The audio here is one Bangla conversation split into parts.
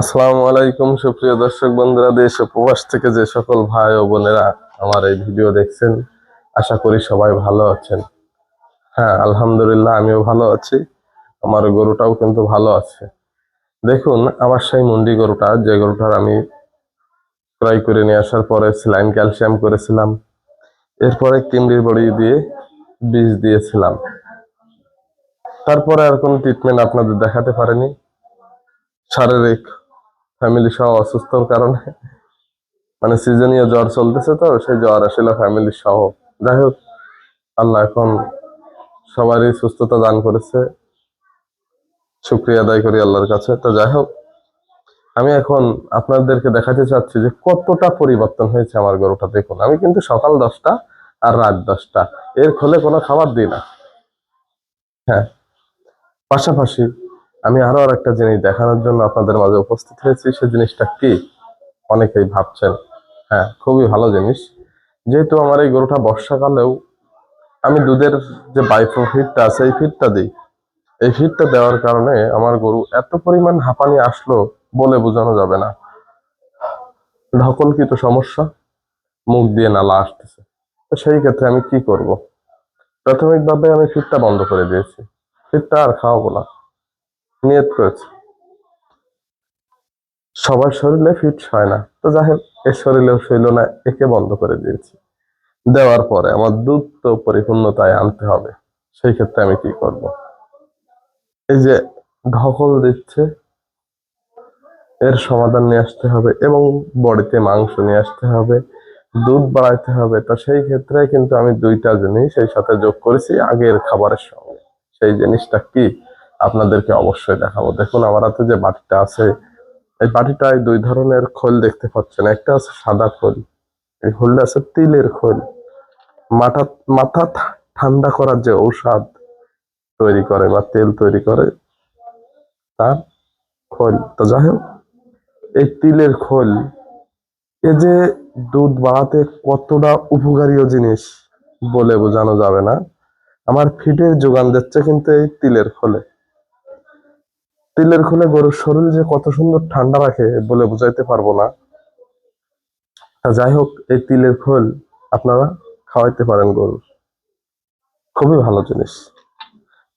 আসসালামু আলাইকুম, সুপ্রিয় দর্শক বন্ধুরা, দেশ উপবাস থেকে যে সকল ভাই ও বোনেরা আমার এই ভিডিও দেখছেন, আশা করি সবাই ভালো আছেন। হ্যাঁ আলহামদুলিল্লাহ, আমিও ভালো আছি। আমার গরুটাও কিন্তু ভালো আছে। দেখুন, আমার সেই মুন্ডি গরুটা, যে গরুটার আমি ক্রয় করে নিয়ে আসার পরে স্যালাইন ক্যালসিয়াম করেছিলাম, এরপরে কিমড়ির বড়ি দিয়ে বীজ দিয়েছিলাম। তারপরে আর কোনো ট্রিটমেন্ট আপনাদের দেখাতে পারেনি। শারীরিক ফ্যামিলি সহ অসুস্থর কারণে। মানে সিজনীয় জ্বর চলতেছে তো, সেই জ্বর আসলে ফ্যামিলি সহ। যাই হোক, আল্লাহ এখন সবারই সুস্থতা দান করেছে। শুক্রিয়া আদায় করি আল্লাহর কাছে। তো যাই হোক, আমি এখন আপনাদেরকে দেখাতে চাচ্ছি যে কতটা পরিবর্তন হয়েছে আমার গরুটা দেখুন। আমি কিন্তু সকাল দশটা আর রাত দশটা। এর খোলে কোনো খাবার দিই না। হ্যাঁ পাশাপাশি আমি আরও আর একটা জিনিস দেখানোর জন্য আপনাদের মাঝে উপস্থিত হয়েছি, সে জিনিসটা কি? অনেকেই ভাবছেন। হ্যাঁ খুবই ভালো জিনিস। যেহেতু আমার এই গরুটা বর্ষাকালেও আমি দুধের যে বাইফো ফিডটা আছে, এই ফিডটা দিই। এই ফিটটা দেওয়ার কারণে আমার গরু এত পরিমাণ হাঁপানি আসলো বলে বোঝানো যাবে না। ঢকলকৃত সমস্যা, মুখ দিয়ে নালা আসতেছে। তো সেই ক্ষেত্রে আমি কি করব? প্রাথমিকভাবে আমি ফিটটা বন্ধ করে দিয়েছি। ফিটটা আর খাওয়াবো না। নিয়ত করেছি। সবার শরীরে ফিট হয় না। তো যাই হোক এর শরীরেও শৈল না, একে বন্ধ করে দিয়েছি। দেওয়ার পরে আমার দুধ তো পরিপূর্ণতায় আনতে হবে। সেই ক্ষেত্রে আমি কি করব? এই যে ঢকল দিচ্ছে, এর সমাধান নিয়ে আসতে হবে এবং বডিতে মাংস নিয়ে আসতে হবে, দুধ বাড়াইতে হবে। তো সেই ক্ষেত্রে কিন্তু আমি দুইটা জিনিস সেই সাথে যোগ করেছি আগের খাবারের সঙ্গে। সেই জিনিসটা কি? আপনাদেরকে অবশ্যই দেখাবো। দেখুন, আমার হাতে যে বাটিটা আছে, এই বাটিটায় দুই ধরনের খোল দেখতে পাচ্ছেন। একটা আছে সাদা খোল, এই খোলটা আছে তিলের খোল। মাথা মাথা ঠান্ডা করার যে ঔষধ তৈরি করে বা তেল তৈরি করে, তার খোল। তো যাই হোক, এই তিলের খোল, এ যে দুধ বাড়াতে কতটা উপকারীয় জিনিস বলে বোঝানো যাবে না। আমার ফিটের যোগান দিচ্ছে কিন্তু এই তিলের খোলে। তিলের খোলে গরুর শরীর যে কত সুন্দর ঠান্ডা রাখে বলে বুঝাইতে পারব না। যাই হোক, এই তিলের খোল আপনারা খাওয়াইতে পারেন গরুর। খুবই ভালো জিনিস।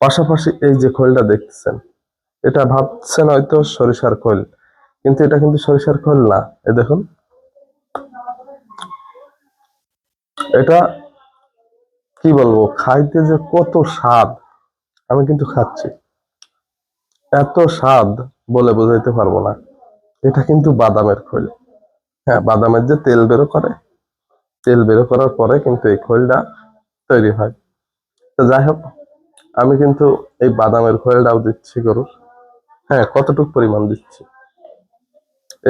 পাশাপাশি এই যে খোলটা দেখতেছেন, এটা ভাবছেন হয়তো সরিষার খোল, কিন্তু এটা কিন্তু সরিষার খোল না। এ দেখুন। এটা কি বলব, খাইতে যে কত স্বাদ, আমি কিন্তু খাচ্ছি। এত স্বাদ বলে বোঝাইতে পারব না। এটা কিন্তু বাদামের খোল। হ্যাঁ বাদামের যে তেল বেরো করে, তেল বেরো করার পরে কিন্তু এই খোলটা তৈরি হয়। তো যাই হোক, আমি কিন্তু এই বাদামের খোলটাও দিচ্ছি গরুর। হ্যাঁ কতটুকু পরিমাণ দিচ্ছি?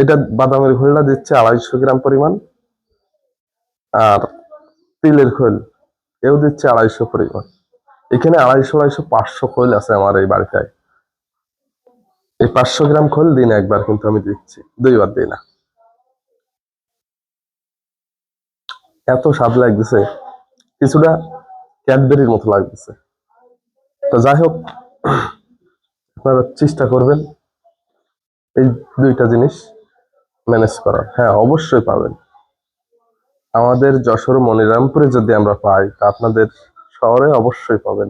এটা বাদামের খোলটা দিচ্ছে আড়াইশো গ্রাম পরিমাণ। আর তিলের খোল, এও দিচ্ছে আড়াইশো পরিমাণ। এখানে আড়াইশো আড়াইশো, পাঁচশো খোল আছে আমার এই বাড়িটায় এই পাঁচশো গ্রাম খোল, দিন একবার কিন্তু আমি দিচ্ছি। দুইবার দিই না। এত স্বাদ লাগতেছে। কিছুটা ক্যাডবেরির মতো লাগতেছে। তো যাই হোক, আপনারা চেষ্টা করবেন এই দুইটা জিনিস ম্যানেজ করার। হ্যাঁ অবশ্যই পাবেন। আমাদের যশোর মনিরামপুরে যদি আমরা পাই, তা আপনাদের শহরে অবশ্যই পাবেন।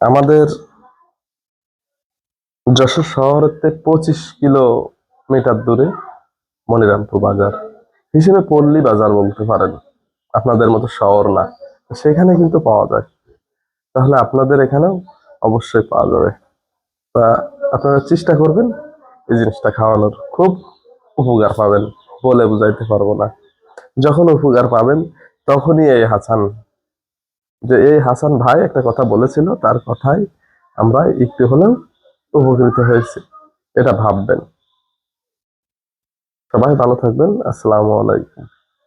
আমাদের যশোর শহরেতে পঁচিশ কিলোমিটার দূরে মনিরামপুর বাজার। হিসেবে পল্লী বাজার বলতে পারেন। আপনাদের মতো শহর না। সেখানে কিন্তু পাওয়া যায়। তাহলে আপনাদের এখানেও অবশ্যই পাওয়া যাবে। তা আপনারা চেষ্টা করবেন এই জিনিসটা খাওয়ানোর। খুব উপকার পাবেন বলে বুঝাইতে পারব না। যখন উপকার পাবেন তখনই এই হাসান যে এই হাসান ভাই একটা কথা বলেছিল, তার কথাই আমরা একটু হলেও উপকৃত হয়েছে এটা ভাববেন। সবাই ভালো থাকবেন আসসালামু আলাইকুম।